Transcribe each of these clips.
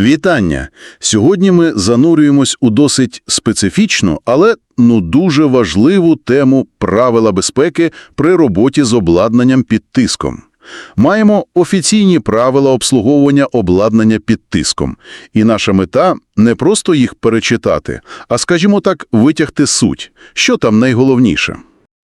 Вітання! Сьогодні ми занурюємось у досить специфічну, але ну дуже важливу тему правила безпеки при роботі з обладнанням під тиском. Маємо офіційні правила обслуговування обладнання під тиском. І наша мета – не просто їх перечитати, а, скажімо так, витягти суть. Що там найголовніше?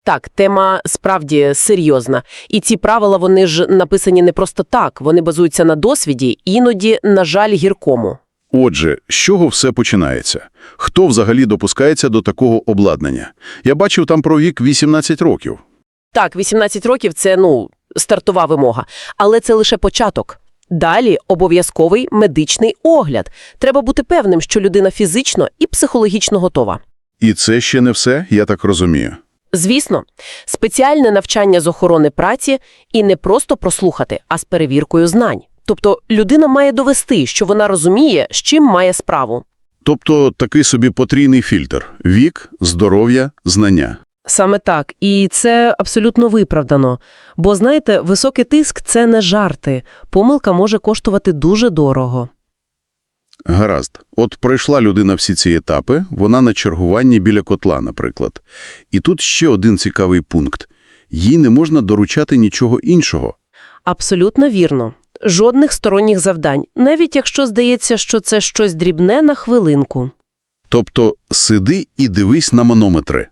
Так, тема справді серйозна. І ці правила, вони ж написані не просто так, вони базуються на досвіді, іноді, на жаль, гіркому. Отже, з чого все починається? Хто взагалі допускається до такого обладнання? Я бачив там про вік 18 років. Так, 18 років – це, ну, стартова вимога. Але це лише початок. Далі обов'язковий медичний огляд. Треба бути певним, що людина фізично і психологічно готова. І це ще не все, я так розумію. Звісно, спеціальне навчання з охорони праці і не просто прослухати, а з перевіркою знань. Тобто людина має довести, що вона розуміє, з чим має справу. Тобто такий собі потрійний фільтр – вік, здоров'я, знання. Саме так. І це абсолютно виправдано. Бо, знаєте, високий тиск – це не жарти. Помилка може коштувати дуже дорого. Гаразд. От пройшла людина всі ці етапи, вона на чергуванні біля котла, наприклад. І тут ще один цікавий пункт. Їй не можна доручати нічого іншого. Абсолютно вірно. Жодних сторонніх завдань, навіть якщо здається, що це щось дрібне на хвилинку. Тобто сиди і дивись на манометри.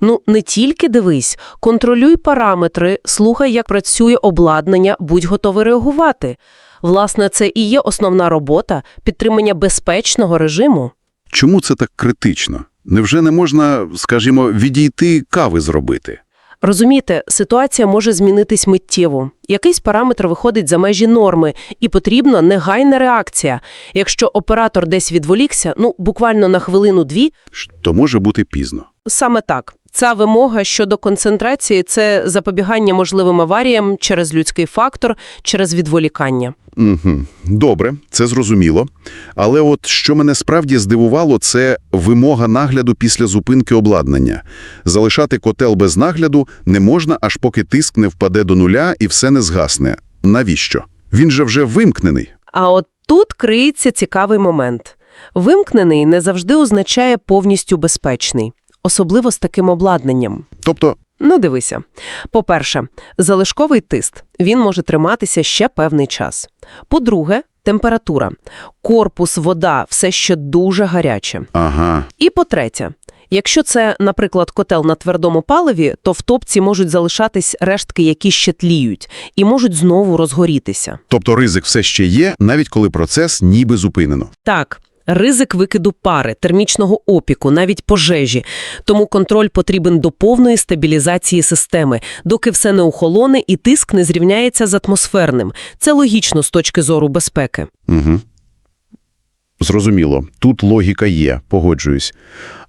Ну, не тільки дивись, контролюй параметри, слухай, як працює обладнання, будь готовий реагувати. Власне, це і є основна робота – підтримання безпечного режиму. Чому це так критично? Невже не можна, скажімо, відійти кави зробити? Розумієте, ситуація може змінитись миттєво. Якийсь параметр виходить за межі норми, і потрібна негайна реакція. Якщо оператор десь відволікся, ну, буквально на хвилину-дві, То може бути пізно. саме так. Ця вимога щодо концентрації – це запобігання можливим аваріям через людський фактор, через відволікання. Угу. Добре, це зрозуміло. Але от що мене справді здивувало, це вимога нагляду після зупинки обладнання. Залишати котел без нагляду не можна, аж поки тиск не впаде до нуля і все не згасне. Навіщо? Він же вже вимкнений. А от тут криється цікавий момент. Вимкнений не завжди означає повністю безпечний, особливо з таким обладнанням. Тобто, Ну, дивися. По-перше, залишковий тиск. Він може триматися ще певний час. По-друге, температура. Корпус, вода – все ще дуже гаряче. ага, І по-третє, якщо це, наприклад, котел на твердому паливі, то в топці можуть залишатись рештки, які ще тліють, і можуть знову розгорітися. тобто ризик все ще є, навіть коли процес ніби зупинено. Так, ризик викиду пари, термічного опіку, навіть пожежі. Тому контроль потрібен до повної стабілізації системи, доки все не охолоне і тиск не зрівняється з атмосферним. Це логічно з точки зору безпеки. Угу. Зрозуміло, тут логіка є, погоджуюсь.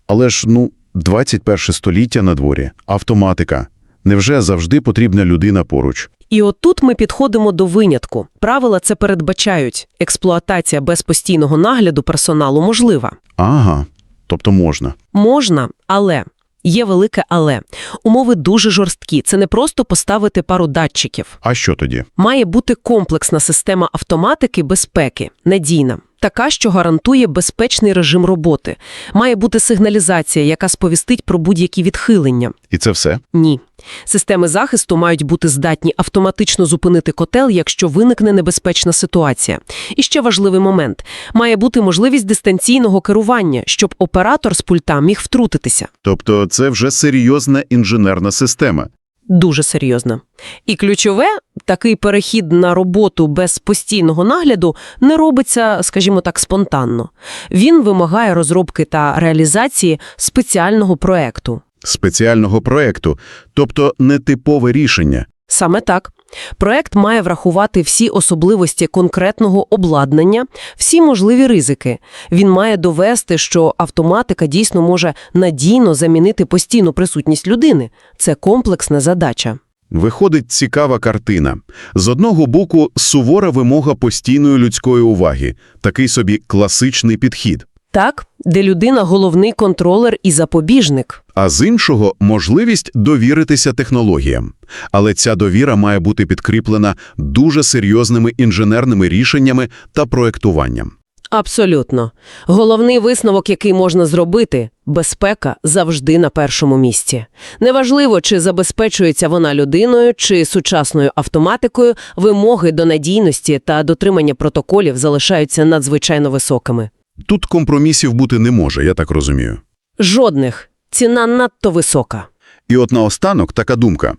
Але ж, ну, 21 століття на дворі, автоматика. Невже завжди потрібна людина поруч? І отут ми підходимо до винятку. Правила це передбачають. Експлуатація без постійного нагляду персоналу можлива. Ага, тобто можна. Можна, але є велике але. Умови дуже жорсткі. Це не просто поставити пару датчиків. А що тоді? Має бути комплексна система автоматики безпеки, надійна. Така, що гарантує безпечний режим роботи. Має бути сигналізація, яка сповістить про будь-які відхилення. І це все? Ні. Системи захисту мають бути здатні автоматично зупинити котел, якщо виникне небезпечна ситуація. І ще важливий момент. Має бути можливість дистанційного керування, щоб оператор з пульта міг втрутитися. Тобто це вже серйозна інженерна система. Дуже серйозно. І ключове, такий перехід на роботу без постійного нагляду не робиться, скажімо так, спонтанно. Він вимагає розробки та реалізації спеціального проекту. Спеціального проекту, тобто нетипове рішення. Саме так. Проект має врахувати всі особливості конкретного обладнання, всі можливі ризики. Він має довести, що автоматика дійсно може надійно замінити постійну присутність людини. Це комплексна задача. Виходить цікава картина. З одного боку, сувора вимога постійної людської уваги, такий собі класичний підхід. Так, де людина головний контролер і запобіжник. А з іншого – можливість довіритися технологіям. Але ця довіра має бути підкріплена дуже серйозними інженерними рішеннями та проектуванням. Абсолютно. Головний висновок, який можна зробити – безпека завжди на першому місці. Неважливо, чи забезпечується вона людиною, чи сучасною автоматикою, вимоги до надійності та дотримання протоколів залишаються надзвичайно високими. Тут компромісів бути не може, я так розумію. Жодних. Ціна надто висока. І от наостанок така думка.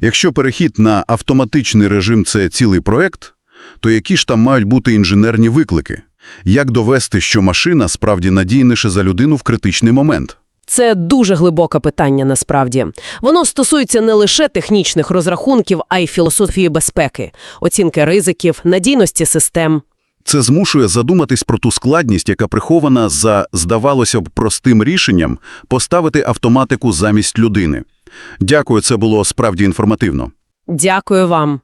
Якщо перехід на автоматичний режим – це цілий проект, то які ж там мають бути інженерні виклики? Як довести, що машина справді надійніше за людину в критичний момент? Це дуже глибоке питання насправді. Воно стосується не лише технічних розрахунків, а й філософії безпеки, оцінки ризиків, надійності систем. Це змушує задуматись про ту складність, яка прихована за, здавалося б, простим рішенням поставити автоматику замість людини. Дякую, це було справді інформативно. Дякую вам.